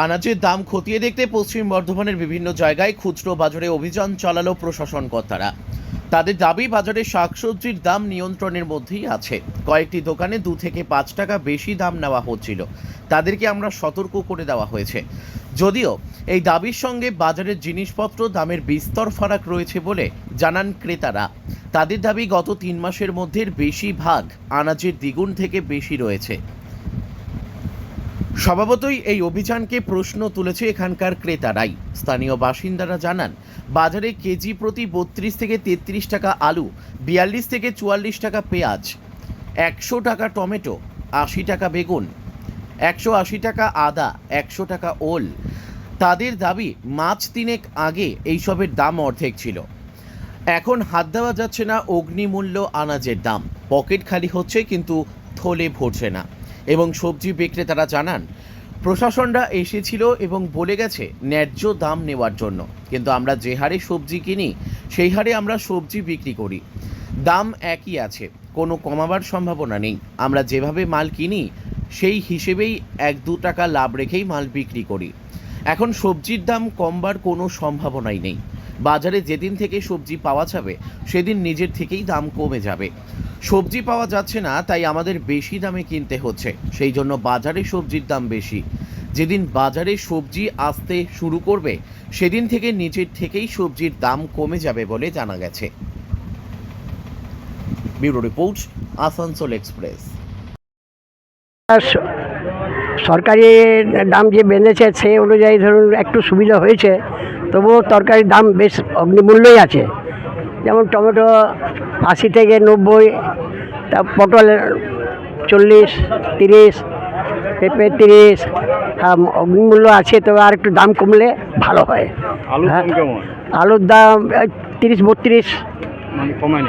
আনাজের দাম খতিয়ে দেখতে পশ্চিম বর্ধমানের বিভিন্ন জায়গায় খুচরো বাজারে অভিযান চালালো প্রশাসন কর্তারা। তাদের দাবি, বাজারে শাকসবজির দাম নিয়ন্ত্রণের মধ্যেই আছে। কয়েকটি দোকানে দু থেকে পাঁচ টাকা বেশি দাম নেওয়া হচ্ছিল। তাদেরকে আমরা সতর্ক করে দেওয়া হয়েছে। যদিও এই দাবির সঙ্গে বাজারের জিনিসপত্র দামের বিস্তর ফারাক রয়েছে বলে জানান ক্রেতারা। তাদের দাবি, গত তিন মাসের মধ্যে বেশি ভাগ আনাজের দ্বিগুণ থেকে বেশি রয়েছে। স্বভাবতই এই অভিযানকে প্রশ্ন তুলেছে এখানকার ক্রেতারাই স্থানীয় বাসিন্দারা জানান, বাজারে কেজি প্রতি বত্রিশ থেকে তেত্রিশ টাকা আলু, বিয়াল্লিশ থেকে চুয়াল্লিশ টাকা পেঁয়াজ, একশো টাকা টমেটো, আশি টাকা বেগুন, একশো আশি টাকা আদা, একশো টাকা ওল। তাদের দাবি, মাছ তিনেক আগে এইসবের দাম অর্ধেক ছিল। এখন হাত দেওয়া যাচ্ছে না অগ্নিমূল্য আনাজের দাম। পকেট খালি হচ্ছে কিন্তু থলে ভরছে না। এবং সবজি বিক্রেতারা জানান, প্রশাসনরা এসেছিল এবং বলে গেছে ন্যায্য দাম নেওয়ার জন্য। কিন্তু আমরা যে হারে সবজি কিনি, সেই হারে আমরা সবজি বিক্রি করি। দাম একই আছে, কোনো কমাবার সম্ভাবনা নেই। আমরা যেভাবে মাল কিনি, সেই হিসেবেই এক দু টাকা লাভ রেখেই মাল বিক্রি করি। এখন সবজির দাম কমবার কোনো সম্ভাবনাই নেই। বাজারে যেদিন থেকে সবজি পাওয়া যাবে, সেদিন নিজের থেকেই দাম কমে যাবে। সবজি পাওয়া যাচ্ছে না, তাই আমাদের বেশি দামে কিনতে হচ্ছে। সেই জন্য বাজারে সবজির দাম বেশি। যেদিন বাজারে সবজি আসতে শুরু করবে, সেদিন থেকে নিজের থেকেই সবজির দাম কমে যাবে বলে জানা গেছে। Bureau report, Asansol express. স- সরকারি দাম যে বেঁধেছে সেই অনুযায়ী ধরুন একটু সুবিধা হয়েছে, তবুও তরকারির দাম বেশ অগ্নিমূল্যই আছে। যেমন টমেটো আশি থেকে নব্বই তা পটল চল্লিশ তিরিশ পেঁপে তিরিশ হ্যাঁ, অগ্নিমূল্য আছে তবে আর একটু দাম কমলে ভালো হয়। আলুর হ্যাঁ। দাম আলুর দাম তিরিশ বত্রিশ। মানে কমেনি?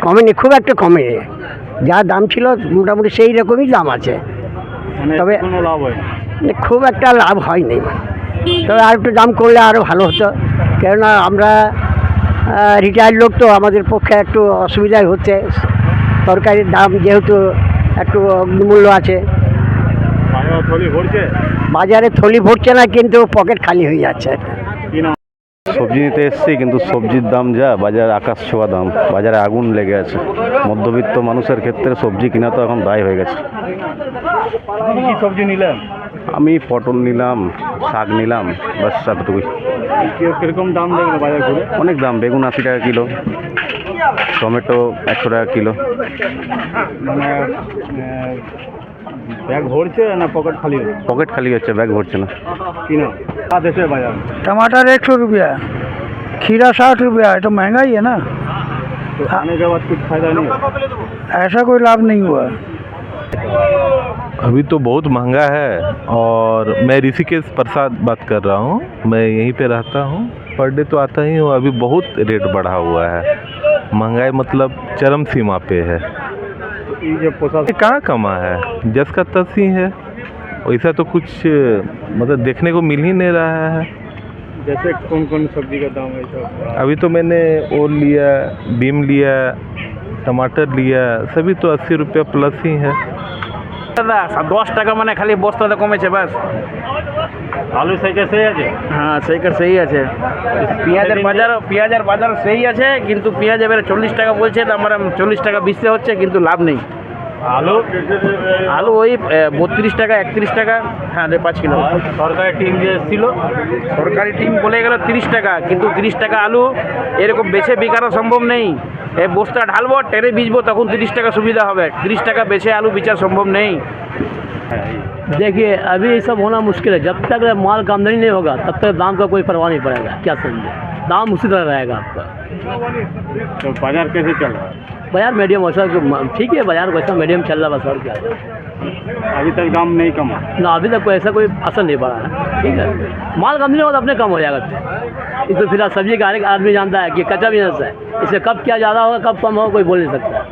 কমেনি খুব একটা কমেনি। যা দাম ছিল মোটামুটি সেই রকমই দাম আছে। মানে তবে- হয় খুব একটা লাভ হয়নি। তবে আর একটু দাম করলে আরও ভালো হতো। কেননা আমরা রিটায়ার্ড লোক তো আমাদের পক্ষে একটু অসুবিধাই হচ্ছে। তরকারির দাম যেহেতু একটু অগ্নিমূল্য আছে। বাজার থলি ভরছে? বাজারে থলি ভরছে না কিন্তু পকেট খালি হয়ে যাচ্ছে। সবজি নিতে এসেছি কিন্তু সবজির দাম যা বাজারে আকাশ ছোঁয়া দাম বাজারে আগুন লেগে আছে। মধ্যবিত্ত মানুষের ক্ষেত্রে সবজি কিনা তো এখন দায় হয়ে গেছে। সবজি নিলেন? আমি পটল নিলাম শাক নিলাম এতটুকুই। কি- কিরকম দাম দেখলো বাজার ঘুরে অনেক দাম বেগুন আশি টাকা কিলো টমেটো একশো টাকা কিলো মানে ব্যাগ ভরছে না পকেট খালি হচ্ছে পকেট খালি হচ্ছে ব্যাগ ভরছে না কি নাম সাত দেশের বাজার टमाटर एक सौ रुपया खीरा साठ रुपया है तो महंगा ही है ना तो आने के बाद कुछ फायदा नहीं है ऐसा कोई लाभ नहीं हुआ अभी तो बहुत महँगा है और मैं ऋषिकेश प्रसाद बात कर रहा हूँ। मैं यहीं पे रहता हूँ। पर डे तो आता ही हूँ। अभी बहुत रेट बढ़ा हुआ है। महँगाई मतलब चरम सीमा पे है। कहाँ कमा है? जस का तस ही है। वैसा तो कुछ मतलब देखने को मिल ही नहीं रहा है। जैसे कौन कौन सब्ज़ी का दाम है अभी तो मैंने ओल लिया बीम लिया टमाटर लिया सभी तो अस्सी रुपया प्लस ही है। দাদা দশ টাকা মানে খালি বস্তাতে কমেছে ব্যাস আলু সাইকেল সেই আছে? হ্যাঁ সেই সেই আছে। পেঁয়াজের বাজার পেঁয়াজের বাজার সেই আছে কিন্তু পেঁয়াজ এবারে চল্লিশ টাকা বলছে তো আমার চল্লিশ টাকা বেচতে হচ্ছে কিন্তু লাভ নেই। আলু? আলু ওই বত্রিশ টাকা একত্রিশ টাকা হ্যাঁ পাঁচ কিলো। সরকারি টিম যে এসেছিল? সরকারি টিম বলে গেল তিরিশ টাকা কিন্তু তিরিশ টাকা আলু এরকম বেছে বিকানো সম্ভব নেই। এই বস্তা ঢালবো টেরে বিজবো তখন তিরিশ টাকা সুবিধা হবে তিরিশ টাকা বেছে আলু বিচার সম্ভব নেই देखिए अभी ये सब होना मुश्किल है जब तक माल का आमदनी नहीं होगा तब तक दाम का कोई परवाह नहीं पड़ेगा क्या समझे दाम उसी तरह रहेगा आपका। तो बाज़ार कैसे चल रहा है? बाज़ार मीडियम हो वैसा ठीक है बाज़ार वैसा मीडियम चल रहा है बस और क्या? अभी तक दाम नहीं कमा ना अभी तक कोई ऐसा कोई असर नहीं पड़ा है। ठीक है। माल कम नहीं होगा तो अपने कम हो जाएगा इस तो फ़िलहाल सब्ज़ी का हर एक आदमी जानता है कि कच्चा बिज़नेस है। इससे कब क्या ज़्यादा होगा कब कम होगा कोई बोल नहीं सकता।